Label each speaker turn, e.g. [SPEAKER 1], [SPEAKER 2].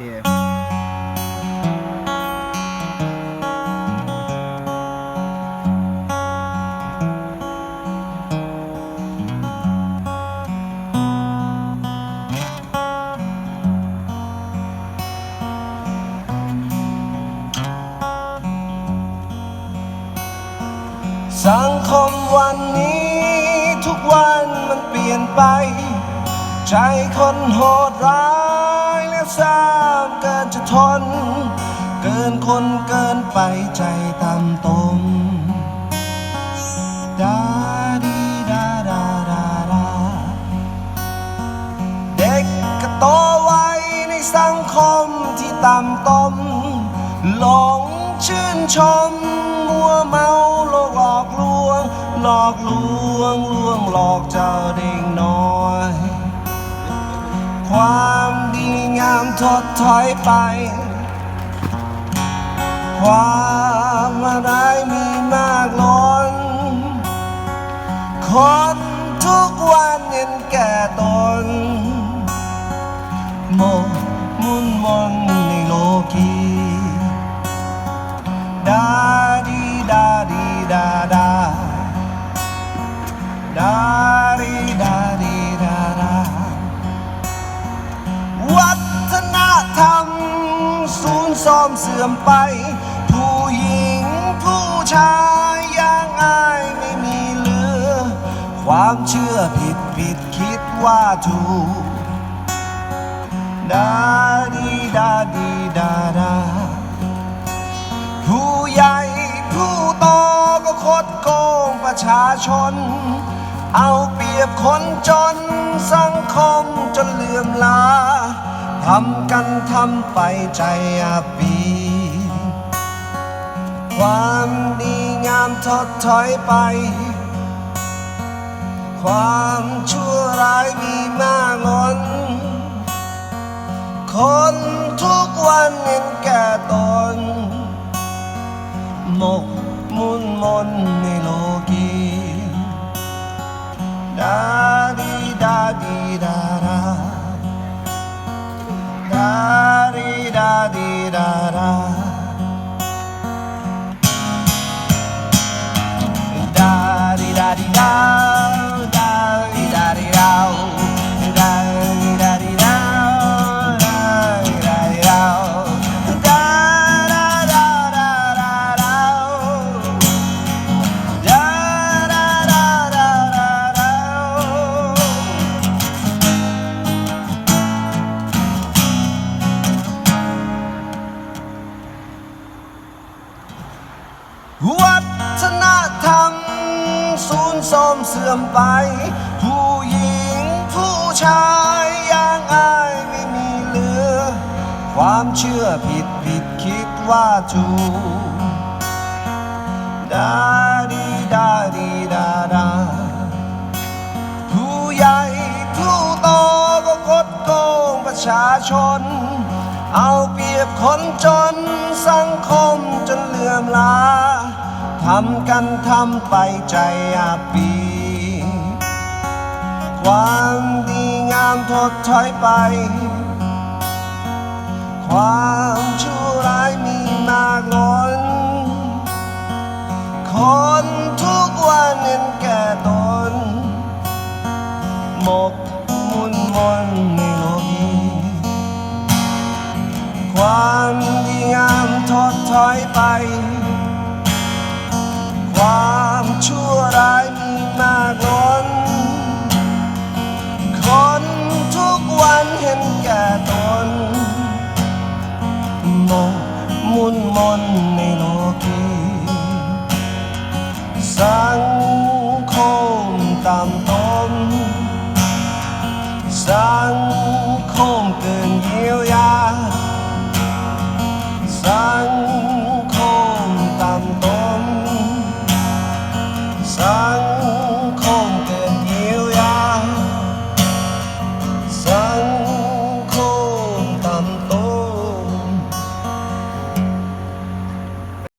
[SPEAKER 1] สังคมวันนี้ทุกวันมันเปลี่ยนไป ใจคนโหดร้าย และซ้ำเกินจะทน เกินคนเกินไปใจต่ำตมดาดีดาดาดาดาเด็กก็โตไว้ในสังคมที่ต่ำตมหลงชื่นชมมัวเมาโลกหลอกลวง หลอกลวงลวงหลอกเจ้าเด็กน้อย ความ ถดถอยไป ความอะไรายมีมากล้น คนทุกวันเห็นแก่ตน ซ่อมเสื่อมไป ผู้หญิงผู้ชายย่างอายไม่มีเหลือ ความเชื่อผิดผิดคิดว่าถูกดาดีดาดีดาดาผู้ใหญ่ผู้โตก็คดโกงประชาชน เอาเปรียบคนจนสังคมจนเลื่อมลา ทำกันทำไปใจอาปี ความดีงามถดถอยไป ความชั่วร้ายมีมากล้นคนทุกวันเห็นแก่ตน หมกมุ่นมนในโลกีดาดีดาดีดา วัฒนธรรม โทมเสื่อมไป ผู้หญิงผู้ชายย่างอายไม่มีเหลือ ความเชื่อผิดผิดคิดว่าถูกดาดีดาดีดาดาผู้ใหญ่ผู้โตก็กดโกงประชาชน เอาเปรียบคนจนสังคมจนเลื่อมลา ทำกันทำไปใจอาปี ความดีงามถดถอยไป ความชั่วร้ายมีมากล้น คนทุกวันเห็นแก่ตน หมกมุ่นมนในโลกีความดีงามถดถอยไป ความชั่วร้ายมีมากล้นคนทุกวันเห็นแก่ตนมองมุ่นมนในโลกีสังคมต่ำ